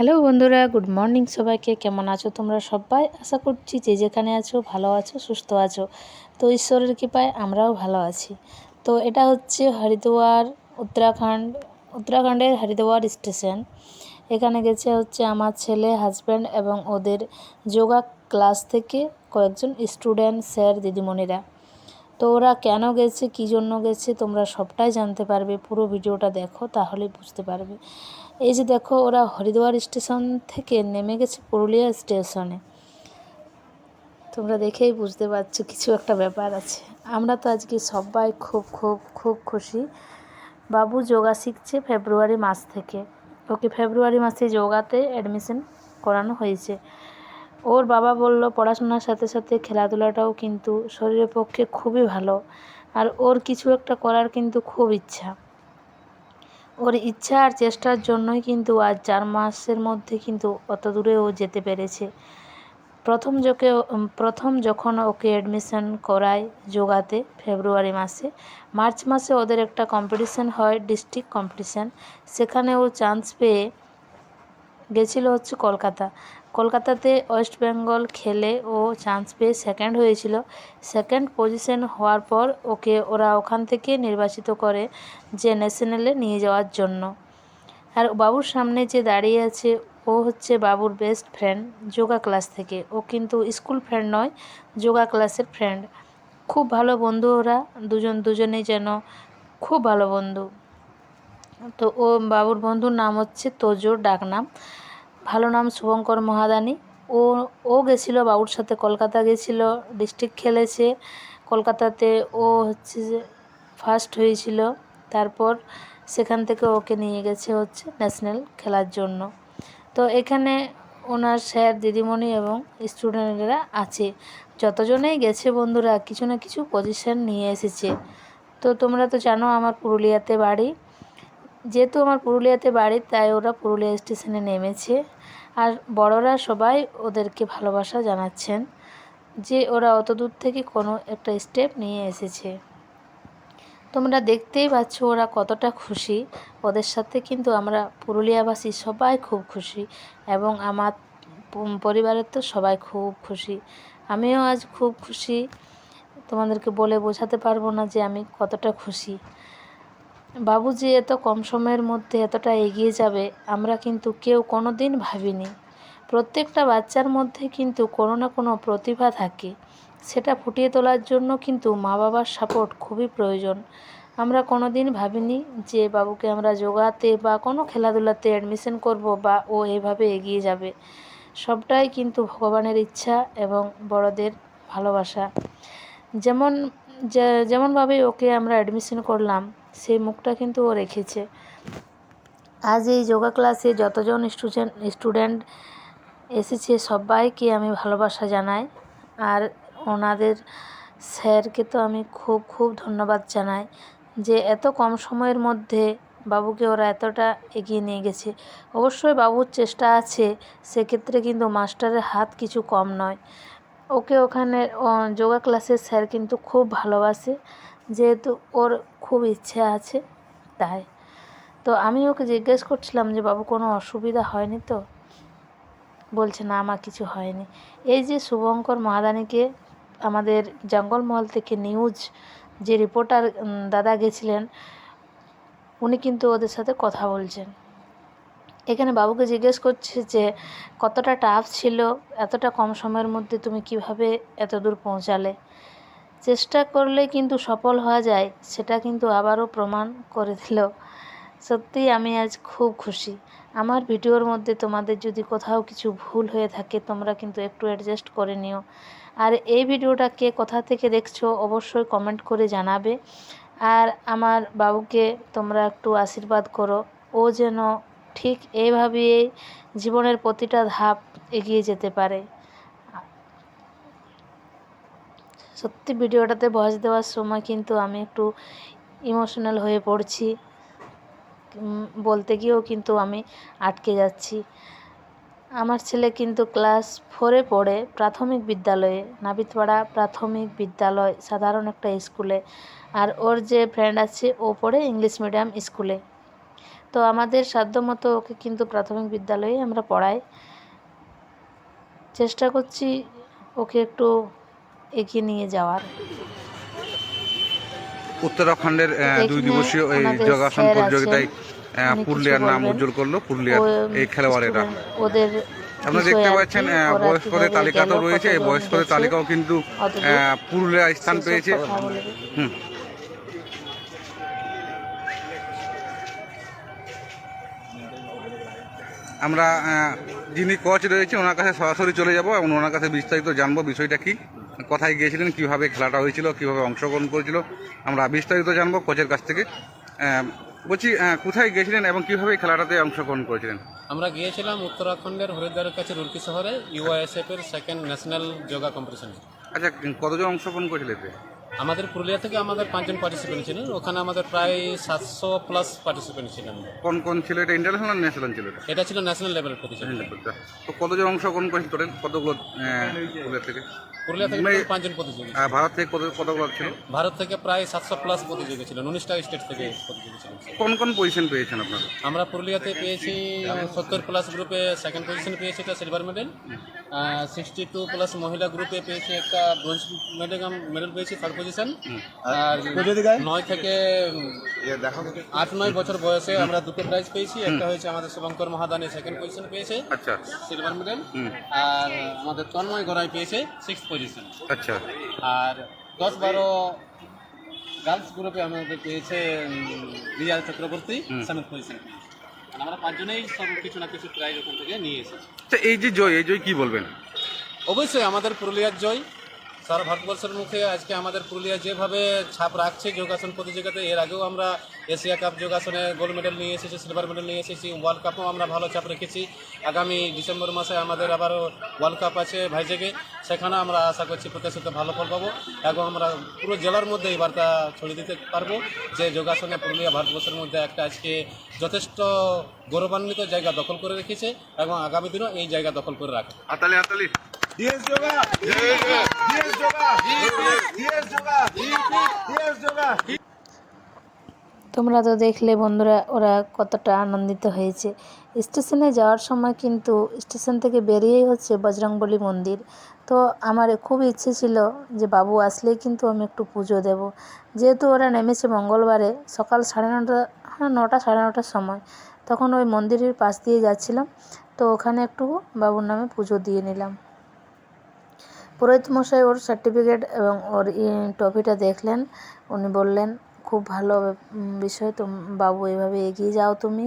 Hello বন্ধুরা, good morning সবাইকে। কেমন আছো তোমরা সবাই? আশা করছি যে যেখানে আছো, ভালো আছো, সুস্থ আছো। তো ঈশ্বরের কৃপায় আমরাও ভালো আছি। তো এটা হচ্ছে হরিদ্বার, উত্তরাখণ্ড, উত্তরাখণ্ডের হরিদ্বার স্টেশন। এখানে গেছে হচ্ছে আমার ছেলে হাজব্যান্ড এবং ওদের যোগা ক্লাস থেকে কয়েকজন স্টুডেন্ট স্যার দিদিমণিরা। তো ওরা কেন গেছে, কী জন্য গেছে, তোমরা সবটাই জানতে পারবে। পুরো ভিডিওটা দেখো তাহলে বুঝতে পারবে। এই যে দেখো, ওরা হরিদ্বার স্টেশন থেকে নেমে গেছে পুরুলিয়া স্টেশনে। তোমরা দেখেই বুঝতে পারছ কিছু একটা ব্যাপার আছে। আমরা তো আজকে সবাই খুব খুব খুব খুশি। বাবু যোগা শিখছে ফেব্রুয়ারি মাস থেকে। ওকে ফেব্রুয়ারি মাসে যোগাতে অ্যাডমিশন করানো হয়েছে। ওর বাবা বলল, পড়াশোনার সাথে সাথে খেলাধুলাটাও কিন্তু শরীরের পক্ষে খুবই ভালো। আর ওর কিছু একটা করার কিন্তু খুব ইচ্ছা। ওর ইচ্ছা আর চেষ্টার জন্যই কিন্তু আজ চার মাসের মধ্যে কিন্তু অত দূরে ও যেতে পেরেছে। প্রথম যোকে প্রথম যখন ওকে অ্যাডমিশন করায় যোগাতে ফেব্রুয়ারি মাসে, মার্চ মাসে ওদের একটা কম্পিটিশান হয় ডিস্ট্রিক্ট কম্পিটিশান সেখানে ও চান্স পেয়ে গেছিল হচ্ছে কলকাতা। কলকাতাতে ওয়েস্ট বেঙ্গল খেলে ও চান্স পেয়ে সেকেন্ড হয়েছিল। সেকেন্ড পজিশন হওয়ার পর ওকে ওরা ওখান থেকে নির্বাচিত করে যে ন্যাশনালে নিয়ে যাওয়ার জন্য। আর বাবুর সামনে যে দাঁড়িয়ে আছে, ও হচ্ছে বাবুর বেস্ট ফ্রেন্ড যোগা ক্লাস থেকে। ও কিন্তু স্কুল ফ্রেন্ড নয়, যোগা ক্লাসের ফ্রেন্ড খুব ভালো বন্ধু ওরা, দুজন দুজনেই যেন খুব ভালো বন্ধু। তো ও বাবুর বন্ধুর নাম হচ্ছে তোজোর ডাকনাম। ভালো নাম শুভঙ্কর মহাদানি। ও ও গেছিল বাবুর সাথে, কলকাতা গেছিল ডিস্ট্রিক্ট খেলেছে। কলকাতাতে ও হচ্ছে যে ফার্স্ট হয়েছিল। তারপর সেখান থেকে ওকে নিয়ে গেছে হচ্ছে ন্যাশনাল খেলার জন্য। তো এখানে ওনার স্যার দিদিমণি এবং স্টুডেন্টরা আছে। যতজনেই গেছে বন্ধুরা, কিছু না কিছু পজিশন নিয়ে এসেছে। তো তোমরা তো জানো আমার পুরুলিয়াতে বাড়ি। যেহেতু আমার পুরুলিয়াতে বাড়ি, তাই ওরা পুরুলিয়া স্টেশনে নেমেছে। আর বড়রা সবাই ওদেরকে ভালোবাসা জানাচ্ছেন যে ওরা অত দূর থেকে কোনো একটা স্টেপ নিয়ে এসেছে। তোমরা দেখতেই পাচ্ছ ওরা কতটা খুশি। ওদের সাথে কিন্তু আমরা পুরুলিয়াবাসী সবাই খুব খুশি এবং আমার পরিবারের তো সবাই খুব খুশি। আমিও আজ খুব খুশি। তোমাদেরকে বলে বোঝাতে পারব না যে আমি কতটা খুশি। বাবু যে এত কম সময়ের মধ্যে এতটা এগিয়ে যাবে, আমরা কিন্তু কেউ কোনো দিন ভাবিনি। প্রত্যেকটা বাচ্চার মধ্যে কিন্তু কোনো না কোনো প্রতিভা থাকে। সেটা ফুটিয়ে তোলার জন্য কিন্তু মা বাবার সাপোর্ট খুবই প্রয়োজন। আমরা কোনো দিন ভাবিনি যে বাবুকে আমরা যোগাতে বা কোনো খেলাধুলাতে অ্যাডমিশন করব বা ও এভাবে এগিয়ে যাবে। সবটাই কিন্তু ভগবানের ইচ্ছা এবং বড়দের ভালোবাসা। যেমন যেমনভাবে ওকে আমরা অ্যাডমিশন করলাম সেই মুখটা কিন্তু ও রেখেছে। আজ এই যোগা ক্লাসে যতজন স্টুডেন্ট স্টুডেন্ট এসেছে, সবাইকে আমি ভালোবাসা জানাই। আর ওনাদের স্যারকে তো আমি খুব খুব ধন্যবাদ জানাই যে এত কম সময়ের মধ্যে বাবুকে ওরা এতটা এগিয়ে নিয়ে গেছে। অবশ্যই বাবুর চেষ্টা আছে, সেক্ষেত্রে কিন্তু মাস্টারের হাত কিছু কম নয়। ওকে ওখানে যোগা ক্লাসের স্যার কিন্তু খুব ভালোবাসে। যেহেতু ওর খুব ইচ্ছে আছে, তাই। তো আমি ওকে জিজ্ঞেস করছিলাম যে, বাবু, কোনো অসুবিধা হয়নি তো? বলছে, না আমার কিছু হয়নি। এই যে শুভঙ্কর মহাদানিকে আমাদের জঙ্গলমহল থেকে নিউজ যে রিপোর্টার দাদা গেছিলেন, উনি কিন্তু ওদের সাথে কথা বলছেন। এখানে বাবুকে জিজ্ঞেস করছে যে, কতটা টাফ ছিল? এতটা কম সময়ের মধ্যে তুমি কীভাবে এত দূর পৌঁছালে? চেষ্টা করলে কিন্তু সফল হওয়া যায়, সেটা কিন্তু আবারও প্রমাণ করে দিল। সত্যিই আমি আজ খুব খুশি। আমার ভিডিওর মধ্যে তোমাদের যদি কোথাও কিছু ভুল হয়ে থাকে, তোমরা কিন্তু একটু অ্যাডজাস্ট করে নিও। আর এই ভিডিওটা কে কোথা থেকে দেখছ, অবশ্যই কমেন্ট করে জানাবে। আর আমার বাবুকে তোমরা একটু আশীর্বাদ করো। ও যেন ঠিক এইভাবেই জীবনের প্রতিটা ধাপ এগিয়ে যেতে পারে। সত্যি ভিডিওটাতে ভয়েস দেওয়ার সময় কিন্তু আমি একটু ইমোশনাল হয়ে পড়ছি। বলতে গিয়েও কিন্তু আমি আটকে যাচ্ছি। আমার ছেলে কিন্তু ক্লাস ফোরে পড়ে প্রাথমিক বিদ্যালয়ে, নাবিতপাড়া প্রাথমিক বিদ্যালয়, সাধারণ একটা স্কুলে আর ওর যে ফ্রেন্ড আছে, ও পড়ে ইংলিশ মিডিয়াম স্কুলে তো আমাদের সাধ্যমতো ওকে কিন্তু প্রাথমিক বিদ্যালয়ে আমরা পড়াই। চেষ্টা করছি ওকে একটু এগিয়ে নিয়ে যাওয়ার। উত্তরাখণ্ডের দুই দিবসীয় এই যোগাসন প্রতিযোগিতায় পুরুলিয়ার নাম। উজ্জ্বল করল পুরুলিয়ার এই খেলোয়াড়েরা। ওদের আপনারা দেখতে পাচ্ছেন বয়স্কদের তালিকা তো রয়েছে এই বয়স্কদের তালিকাও কিন্তু। পুরুলিয়া স্থান পেয়েছে। হুম। আমরা যিনি কোচ রয়েছে ওনার কাছে সরাসরি চলে যাব এবং ওনার কাছে বিস্তারিত জানব বিষয়টা কি। কোথায় গিয়েছিলেন কীভাবে খেলাটা হয়েছিল কীভাবে অংশগ্রহণ করেছিল আমরা বিস্তারিত জানব কোচের কাছ থেকে। বলছি কোথায় গিয়েছিলেন এবং কীভাবে খেলাটাতে অংশগ্রহণ করেছিলেন? আমরা গিয়েছিলাম উত্তরাখণ্ডের হরিদ্বারের কাছে রুরকি শহরে ইউআইএসএফ এর সেকেন্ড ন্যাশনাল যোগা কম্পিটিশনে আচ্ছা কতজন অংশগ্রহণ করেছিল এতে? আমাদের পুরুলিয়া থেকে আমাদের পাঁচজন পার্টিসিপেন্ট ছিলেন ওখানে আমাদের প্রায় সাতশো প্লাস পার্টিসিপেন্ট ছিলেন। কোন কোন ছিল এটা ইন্টারন্যাশনাল ন্যাশনাল ছিল এটা? ছিল ন্যাশনাল লেভেলের প্রতিযোগিতা তো কতজন অংশগ্রহণ করেছিল টোটাল কতগুলো পুরুলিয়া থেকে? পুরুলিয়া থেকে পাঁচজন প্রতিযোগী। আর ভারত থেকে কত কতগুলো ছিল? ভারত থেকে প্রায় সাতশো প্লাস প্রতিযোগী ছিলেন উনিশটা স্টেট থেকে প্রতিযোগী ছিলেন কোন কোন পজিশন পেয়েছেন আপনারা? আমরা পুরুলিয়াতে পেয়েছি সত্তর প্লাস গ্রুপে সেকেন্ড পজিশন পেয়েছি একটা silver medal sixty two plus মহিলা গ্রুপে পেয়েছি একটা ব্রোঞ্জ মেডেল মেডেল পেয়েছি থার্ড পজিশন আর নয় থেকে আট নয় বছর বয়সে আমরা দুটো প্রাইজ পেয়েছি। একটা হয়েছে আমাদের শুভঙ্কর মহাদানি সেকেন্ড পজিশন পেয়েছে। আচ্ছা। সিলভার মেডেল আর আমাদের তন্ময় গড়াই পেয়েছে সিক্স পজিশন আচ্ছা। আর দশ বারো গার্লস গ্রুপে আমাদের পেয়েছে রিয়াল রিয়া চক্রবর্তী সেভেন্থ পজিশন আমরা পাঁচজনেই সব কিছু না কিছু প্রাইজ ওখান থেকে নিয়ে এসেছি। এই যে জয় এই জয় কি বলবেন? অবশ্যই আমাদের পুরুলিয়ার জয়। সারা ভারতবর্ষের মুখে আজকে আমাদের পুরুলিয়া যেভাবে ছাপ রাখছে যোগাসন প্রতিযোগিতায় এর আগেও আমরা এশিয়া কাপ যোগাসনে গোল্ড মেডেল নিয়ে এসেছি, সিলভার মেডেল নিয়ে এসেছি, ওয়ার্ল্ড কাপও আমরা ভালো ছাপ রেখেছি। আগামী ডিসেম্বর মাসে আমাদের আবারও ওয়ার্ল্ড কাপ আছে ভাইজেগে, সেখানে আমরা আশা করছি প্রত্যাশিত ভালো ফল পাবো এবং আমরা পুরো জেলার মধ্যে এই বার্তা ছড়িয়ে দিতে পারব যে যোগাসনে পুরুলিয়া ভারতবর্ষের মধ্যে একটা আজকে যথেষ্ট গৌরবান্বিত জায়গা দখল করে রেখেছে এবং আগামী দিনও এই জায়গা দখল করে রাখবে তোমরা তো দেখলে বন্ধুরা, ওরা কতটা আনন্দিত হয়েছে। স্টেশনে যাওয়ার সময় কিন্তু স্টেশন থেকে বেরিয়েই হচ্ছে বজরংবলী মন্দির। তো আমার খুব ইচ্ছে ছিল যে বাবু আসলেই কিন্তু আমি একটু পুজো দেব। যেহেতু ওরা নেমেছে মঙ্গলবারে, সকাল সাড়ে নটা হ্যাঁ নটা সাড়ে নটার সময়। তখন ওই মন্দিরের পাশ দিয়ে যাচ্ছিলাম, তো ওখানে একটু বাবুর নামে পুজো দিয়ে নিলাম। পুরোহিত মশাই ওর সার্টিফিকেট এবং ওর ট্রফিটা দেখলেন। উনি বললেন, খুব ভালো বিষয়। তো বাবু, এভাবে এগিয়ে যাও তুমি।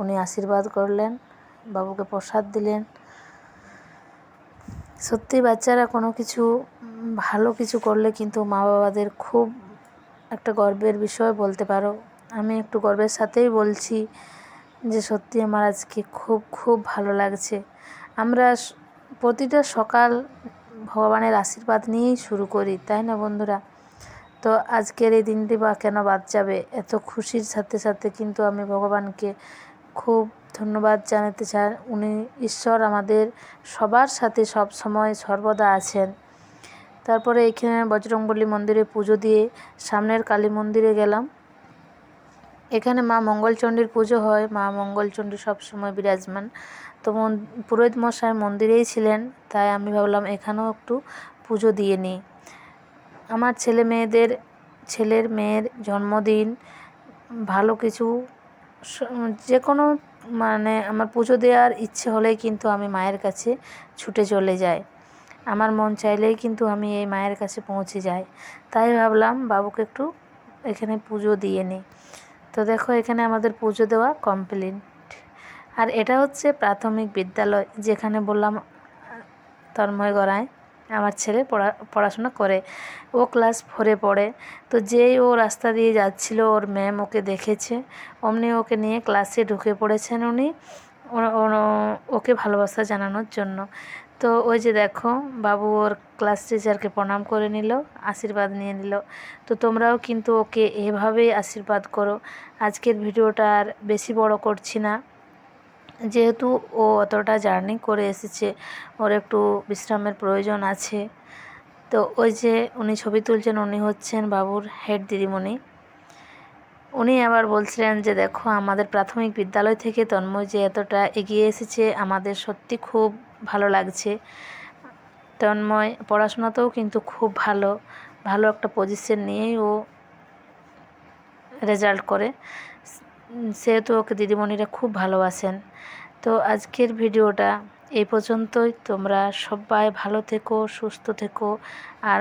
উনি আশীর্বাদ করলেন, বাবুকে প্রসাদ দিলেন। সত্যি বাচ্চারা কোনো কিছু ভালো কিছু করলে কিন্তু মা বাবাদের খুব একটা গর্বের বিষয় বলতে পারো। আমি একটু গর্বের সাথেই বলছি যে সত্যি আমার আজকে খুব খুব ভালো লাগছে। আমরা প্রতিটা সকাল ভগবানের আশীর্বাদ নিয়েই শুরু করি, তাই না বন্ধুরা? তো আজকের এই দিনটি বা কেন বাদ যাবে? এত খুশির সাথে সাথে কিন্তু আমি ভগবানকে খুব ধন্যবাদ জানাতে চাই। উনি ঈশ্বর আমাদের সবার সাথে সব সময় সর্বদা আছেন। তারপরে এখানে বজরংবলী মন্দিরে পুজো দিয়ে সামনের কালী মন্দিরে গেলাম। এখানে মা মঙ্গলচণ্ডীর পুজো হয়। মা মঙ্গলচণ্ডী সবসময় বিরাজমান। তো পুরোহিত মশাই মন্দিরেই ছিলেন, তাই আমি ভাবলাম এখানেও একটু পুজো দিয়ে নিই। আমার ছেলে মেয়েদের, ছেলের মেয়ের জন্মদিন, ভালো কিছু যে কোনো মানে আমার পুজো দেওয়ার ইচ্ছে হলেই কিন্তু আমি মায়ের কাছে ছুটে চলে যাই। আমার মন চাইলেই কিন্তু আমি এই মায়ের কাছে পৌঁছে যাই। তাই ভাবলাম বাবুকে একটু এখানে পুজো দিয়ে নিই। তো দেখো এখানে আমাদের পুজো দেওয়া কমপ্লিট আর এটা হচ্ছে প্রাথমিক বিদ্যালয়, যেখানে বললাম, তন্ময় গড়ায় আমার ছেলে পড়া, পড়াশোনা করে। ও ক্লাস ফোরে পড়ে। তো যেই ও রাস্তা দিয়ে যাচ্ছিল, ওর ম্যাম ওকে দেখেছে। অমনি ওকে নিয়ে ক্লাসে ঢুকে পড়েছেন উনি। ওকে ভালোবাসা জানানোর জন্য। তো ওই যে দেখো, বাবু ওর ক্লাস টিচারকে প্রণাম করে নিল, আশীর্বাদ নিয়ে নিল। তো তোমরাও কিন্তু ওকে এভাবেই আশীর্বাদ করো। আজকের ভিডিওটা আর বেশি বড় করছি না। যেহেতু ও অতটা জার্নি করে এসেছে, ওর একটু বিশ্রামের প্রয়োজন আছে। তো ওই যে উনি ছবি তুলছেন, উনি হচ্ছেন বাবুর হেড দিদিমণি। উনি আবার বলছিলেন যে, দেখো, আমাদের প্রাথমিক বিদ্যালয় থেকে তন্ময় যে এতটা এগিয়ে এসেছে, আমাদের সত্যি খুব ভালো লাগছে। তন্ময় পড়াশোনাতেও কিন্তু খুব ভালো ভালো একটা পজিশন নিয়েই ও রেজাল্ট করে। সেহেতু ওকে দিদিমণিরা খুব ভালোবাসেন। তো আজকের ভিডিওটা এই পর্যন্তই। তোমরা সবাই ভালো থেকো, সুস্থ থেকো, আর